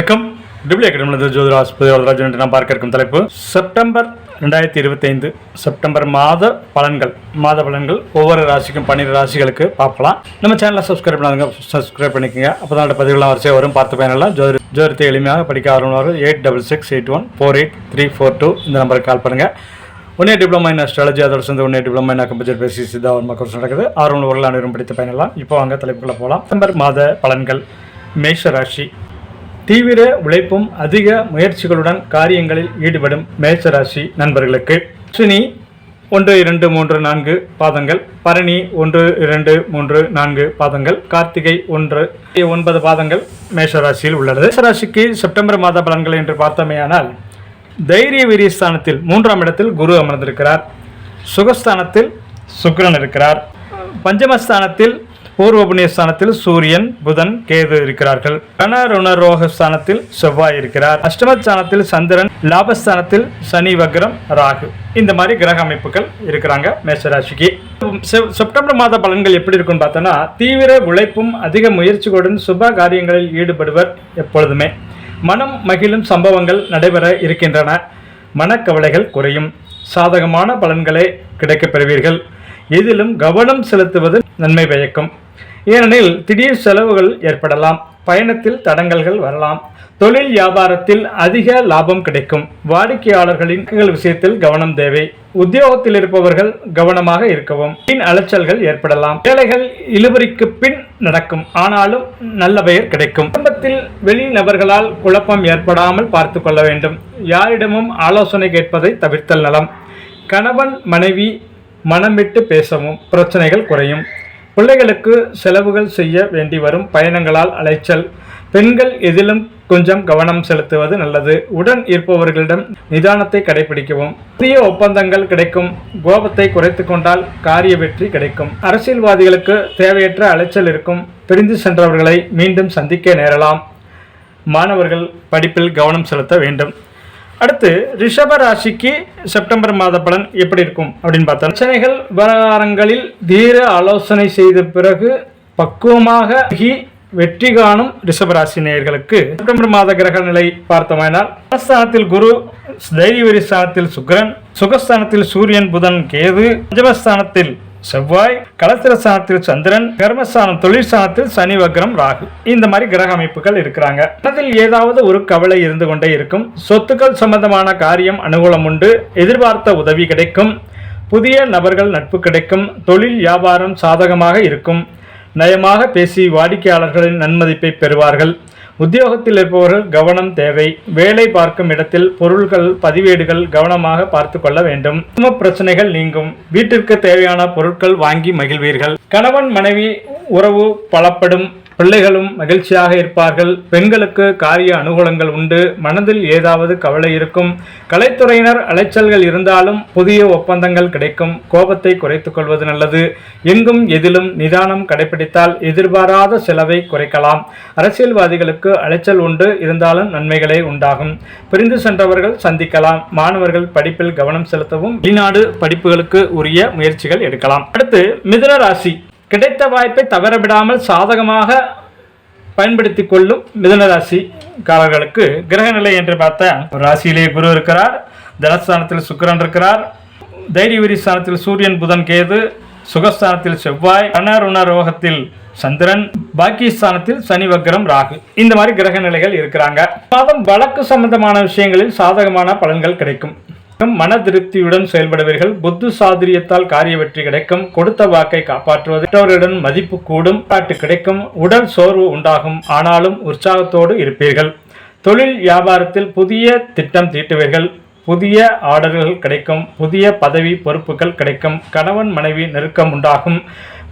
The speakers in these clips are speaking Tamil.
வணக்கம். டிபிளி அகாடமியில் ஜோதிட ஆஸ்பத்திரி வரதராஜன் என்று நாம் பார்க்க இருக்கும் தலைப்பு. செப்டம்பர் ரெண்டாயிரத்தி இருபத்தைந்து செப்டம்பர் மாத பலன்கள். மாத பலன்கள் ஒவ்வொரு ராசிக்கும் பன்னிரு ராசிகளுக்கு பார்க்கலாம். நம்ம சேனலை சப்ஸ்கிரைப் பண்ணாதுங்க சப்ஸ்கிரைப் பண்ணிக்கோங்க. அப்போ தான் பதிவுலாம் வரிசையாக வரும். பார்த்து பயனெல்லாம் ஜோதி ஜோதிடத்தை எளிமையாக படிக்க ஆரம்பிவார்கள் eight double six eight one four eight three four two இந்த நம்பருக்கு கால் பண்ணுங்கள் ஒன்னே டிப்ளமா இன் அஸ்ட்ராலஜி அதோட சேர்ந்து ஒன்னே டிப்ளமா இன் கம்ப்யூட்டர் பேசி சித்தா ஒரு கோர்ஸ் நடக்குது. ஆர்வம் உருள் அனைவரும் படித்த பயனெல்லாம். இப்போ வாங்க தலைப்புக்குள்ள போகலாம். செப்டம்பர் மாத பலன்கள். மேஷ ராசி. தீவிர உழைப்பும் அதிக முயற்சிகளுடன் காரியங்களில் ஈடுபடும் மேசராசி நண்பர்களுக்கு. அஸ்வினி ஒன்று இரண்டு மூன்று நான்கு பாதங்கள். பரணி ஒன்று இரண்டு மூன்று நான்கு பாதங்கள். கார்த்திகை ஒன்று ஒன்பது பாதங்கள் மேஷராசியில் உள்ளது. மேஷராசிக்கு செப்டம்பர் மாத பலன்கள் என்று பார்த்தமையானால் தைரிய வீரியஸ்தானத்தில் மூன்றாம் இடத்தில் குரு அமர்ந்திருக்கிறார். சுகஸ்தானத்தில் சுக்ரன் இருக்கிறார். பஞ்சமஸ்தானத்தில் பூர்வ புண்ணியஸ்தானத்தில் சூரியன் புதன் கேது இருக்கிறார்கள். ரணருணரோக ஸ்தானத்தில் செவ்வாய் இருக்கிறார். அஷ்டமஸ்தானத்தில் சந்திரன் லாபஸ்தானத்தில் சனி வக்ரம் ராகு. இந்த மாதிரி கிரக அமைப்புகள் இருக்கிறாங்க மேஷராசிக்கு. செப்- செப்டம்பர் மாத பலன்கள் எப்படி இருக்கும்னு பார்த்தோன்னா தீவிர உழைப்பும் அதிக முயற்சிகளுடன் சுப காரியங்களில் ஈடுபடுவர் எப்பொழுதுமே. மனம் மகிழும் சம்பவங்கள் நடைபெற இருக்கின்றன. மனக்கவலைகள் குறையும். சாதகமான பலன்களே கிடைக்கப் பெறுவீர்கள் எதிலும் கவனம் செலுத்துவது நன்மை பயக்கும். ஏனெனில் திடீர் செலவுகள் ஏற்படலாம் பயணத்தில் தடங்கல்கள் வரலாம் தொழில் வியாபாரத்தில் அதிக லாபம் கிடைக்கும் வாடிக்கையாளர்களின் விஷயத்தில் கவனம் தேவை உத்தியோகத்தில் இருப்பவர்கள் கவனமாக இருக்கவும் பின் அலைச்சல்கள் ஏற்படலாம் வேலைகள் இழுபறிக்கு பின் நடக்கும் ஆனாலும் நல்ல பெயர் கிடைக்கும். குடும்பத்தில் வெளி நபர்களால் குழப்பம் ஏற்படாமல் பார்த்து கொள்ள வேண்டும். யாரிடமும் ஆலோசனை கேட்பதை தவிர்த்தல் நலம். கணவன் மனைவி மனம் விட்டு பேசவும் பிரச்சனைகள் குறையும். பிள்ளைகளுக்கு செலவுகள் செய்ய வேண்டி வரும் பயணங்களால் அலைச்சல். பெண்கள் எதிலும் கொஞ்சம் கவனம் செலுத்துவது நல்லது. உடன் இருப்பவர்களிடம் நிதானத்தை கடைபிடிக்கவும். புதிய ஒப்பந்தங்கள் கிடைக்கும். கோபத்தை குறைத்து கொண்டால் காரிய வெற்றி கிடைக்கும். அரசியல்வாதிகளுக்கு தேவையற்ற அலைச்சல் இருக்கும். பிரிந்து சென்றவர்களை மீண்டும் சந்திக்க நேரலாம். மாணவர்கள் படிப்பில் கவனம் செலுத்த வேண்டும். அடுத்து ரிஷப ராசிக்கு செப்டம்பர் மாத பலன் எப்படி இருக்கும் அப்படின்னு பார்த்தா பிரச்சனைகள் விவகாரங்களில் தீர ஆலோசனை செய்த பிறகு பக்குவமாக வெற்றி காணும் ரிஷபராசி நேயர்களுக்கு செப்டம்பர் மாத கிரக நிலை பார்த்தோமானால் ஸ்தானத்தில் குரு தைரியவரி ஸ்தானத்தில் சுக்கிரன் சுகஸ்தானத்தில் சூரியன் புதன் கேது பஞ்சமஸ்தானத்தில் செவ்வாய் கலத்திர சாணத்தில் சந்திரன் கர்மஸ்தானம் தொழிற்சாணத்தில் சனி வக்ரம் ராகு. இந்த மாதிரி கிரக அமைப்புகள் இருக்கிறாங்க. மனதில் ஏதாவது ஒரு கவலை இருந்து கொண்டே இருக்கும். சொத்துக்கள் சம்பந்தமான காரியம் அனுகூலம் உண்டு. எதிர்பார்த்த உதவி கிடைக்கும். புதிய நபர்கள் நட்பு கிடைக்கும். தொழில் வியாபாரம் சாதகமாக இருக்கும். நயமாக பேசி வாடிக்கையாளர்களின் நன்மதிப்பை பெறுவார்கள். உத்தியோகத்தில் இருப்பவர்கள் கவனம் தேவை வேலை பார்க்கும் இடத்தில் பொருள்கள் பதிவேடுகள் கவனமாக பார்த்து கொள்ள வேண்டும். குடும்ப பிரச்சனைகள் நீங்கும். வீட்டிற்கு தேவையான பொருட்கள் வாங்கி மகிழ்வீர்கள். கணவன் மனைவி உறவு பலப்படும். பிள்ளைகளும் மகிழ்ச்சியாக இருப்பார்கள். பெண்களுக்கு காரிய அனுகூலங்கள் உண்டு. மனதில் ஏதாவது கவலை இருக்கும். கலைத்துறையினர் அலைச்சல்கள் இருந்தாலும் புதிய ஒப்பந்தங்கள் கிடைக்கும். கோபத்தை குறைத்துக் கொள்வது நல்லது. எங்கும் எதிலும் நிதானம் கடைபிடித்தால் எதிர்பாராத செலவை குறைக்கலாம். அரசியல்வாதிகளுக்கு அலைச்சல் உண்டு. இருந்தாலும் நன்மைகளே உண்டாகும். பிரிந்து சென்றவர்கள் சந்திக்கலாம். மாணவர்கள் படிப்பில் கவனம் செலுத்தவும் வெளிநாடு படிப்புகளுக்கு உரிய முயற்சிகள் எடுக்கலாம். அடுத்து மிதுன ராசி. கிடைத்த வாய்ப்பை தவறவிடாமல் சாதகமாக பயன்படுத்தி கொள்ளும் மிதனராசிக்காரர்களுக்கு கிரகநிலை என்று பார்த்தா ஒரு ராசியிலே குரு இருக்கிறார். தனஸ்தானத்தில் சுக்கரன் இருக்கிறார். தைரியவரி ஸ்தானத்தில் சூரியன் புதன் கேது சுகஸ்தானத்தில் செவ்வாய் ரோகத்தில் சந்திரன் பாக்கியஸ்தானத்தில் சனி வக்ரம் ராகு. இந்த மாதிரி கிரக நிலைகள் இருக்கிறாங்க. மாதம் வழக்கு சம்பந்தமான விஷயங்களில் சாதகமான பலன்கள் கிடைக்கும். மன திருப்தியுடன் செயல்படுவீர்கள். புத்து சாதுரியத்தால் காரிய வெற்றி கிடைக்கும். கொடுத்த வாக்கை காப்பாற்றுவது மதிப்பு கூடும். பாட்டு கிடைக்கும். உடல் சோர்வு உண்டாகும். ஆனாலும் உற்சாகத்தோடு இருப்பீர்கள். தொழில் வியாபாரத்தில் புதிய திட்டம் தீட்டுவீர்கள். புதிய ஆர்டர்கள் கிடைக்கும். புதிய பதவி பொறுப்புகள் கிடைக்கும். கணவன் மனைவி நெருக்கம் உண்டாகும்.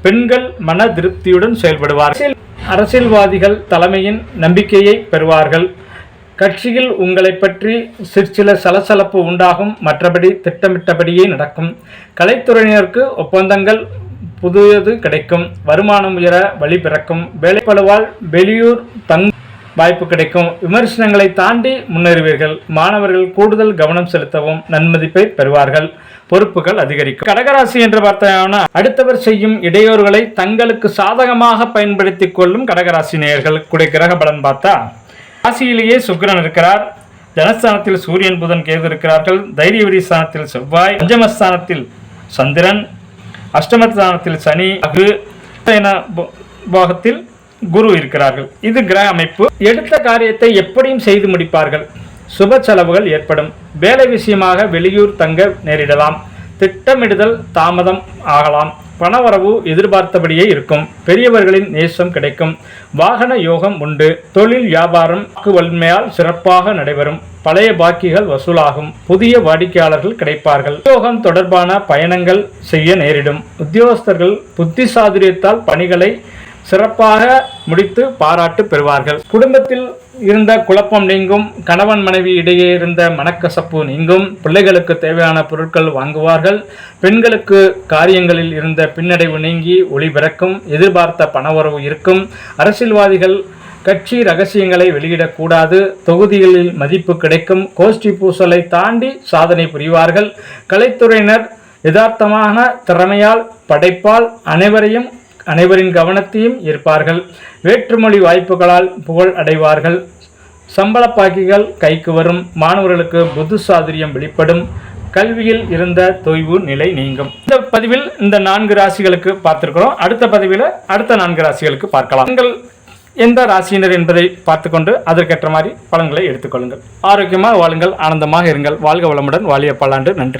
பெண்கள் மன திருப்தியுடன் செயல்படுவார்கள். அரசியல்வாதிகள் தலைமையின் நம்பிக்கையை பெறுவார்கள். கட்சியில் உங்களை பற்றி சிற்சில சலசலப்பு உண்டாகும் மற்றபடி திட்டமிட்டபடியே நடக்கும். கலைத்துறையினருக்கு ஒப்பந்தங்கள் புதியது கிடைக்கும். வருமானம் உயர வழி பிறக்கும். வேலைப்பளுவால் வெளியூர் தங் வாய்ப்பு கிடைக்கும். விமர்சனங்களை தாண்டி முன்னேறுவீர்கள். மாணவர்கள் கூடுதல் கவனம் செலுத்தவும் நன்மதிப்பை பெறுவார்கள். பொறுப்புகள் அதிகரிக்கும். கடகராசி என்று பார்த்தோம்னா அடுத்தவர் செய்யும் இடையூறுகளை தங்களுக்கு சாதகமாக பயன்படுத்தி கொள்ளும் கடகராசி நேயர்கள். கூடிய கிரக பலன் பார்த்தா ராசியிலேயே சுக்கிரன் இருக்கிறார். ஜனஸ்தானத்தில் சூரியன் புதன் கேது இருக்கிறார்கள். தைரியவரி ஸ்தானத்தில் செவ்வாய். பஞ்சமஸ்தானத்தில் சந்திரன். அஷ்டமஸ்தானத்தில் சனி அகு என போகத்தில் குரு இருக்கிறார்கள். இது கிரக அமைப்பு. எடுத்த காரியத்தை எப்படியும் செய்து முடிப்பார்கள். சுப செலவுகள் ஏற்படும். வேலை விஷயமாக வெளியூர் தங்க நேரிடலாம். திட்டமிடுதல் தாமதம் ஆகலாம். பணவரவு எதிர்பார்த்தபடியே இருக்கும். பெரியவர்களின் நேசம் கிடைக்கும். வாகன யோகம் உண்டு. தொழில் வியாபாரம் வாக்கு வலிமையால் சிறப்பாக நடைபெறும். பழைய பாக்கிகள் வசூலாகும். புதிய வாடிக்கையாளர்கள் கிடைப்பார்கள். உத்தியோகம் தொடர்பான பயணங்கள் செய்ய நேரிடும். உத்தியோகஸ்தர்கள் புத்தி சாதுரியத்தால் பணிகளை சிறப்பாக முடித்து பாராட்டு பெறுவார்கள். குடும்பத்தில் இருந்த குழப்பம் நீங்கும் கணவன் மனைவி இடையே இருந்த மனக்கசப்பு நீங்கும் பிள்ளைகளுக்கு தேவையான பொருட்கள் வாங்குவார்கள். பெண்களுக்கு காரியங்களில் இருந்த பின்னடைவு நீங்கி ஒளி பிறக்கும் எதிர்பார்த்த பணவரவு இருக்கும். அரசியல்வாதிகள் கட்சி ரகசியங்களை வெளியிடக்கூடாது. தொகுதிகளில் மதிப்பு கிடைக்கும். கோஷ்டி பூசலை தாண்டி சாதனை புரிவார்கள். கலைத்துறையினர் யதார்த்தமான திறமையால் படைப்பால் அனைவரையும் அனைவரின் கவனத்தையும் ஈர்ப்பார்கள். வேற்றுமொழி வாய்ப்புகளால் புகழ் அடைவார்கள். சம்பள பாக்கிகள் கைக்கு வரும். மாணவர்களுக்கு புத்திசாதுரியம் வெளிப்படும். கல்வியில் இருந்த தொய்வு நிலை நீங்கும். இந்த பதிவில் இந்த நான்கு ராசிகளுக்கு பார்த்திருக்கிறோம். அடுத்த பதிவில் அடுத்த நான்கு ராசிகளுக்கு பார்க்கலாம். நீங்கள் எந்த ராசியினர் என்பதை பார்த்துக்கொண்டு அதற்கேற்ற மாதிரி பலன்களை எடுத்துக்கொள்ளுங்கள். ஆரோக்கியமாக வாழுங்கள். ஆனந்தமாக இருங்கள். வாழ்க வளமுடன். வாழிய பல்லாண்டு நன்றி.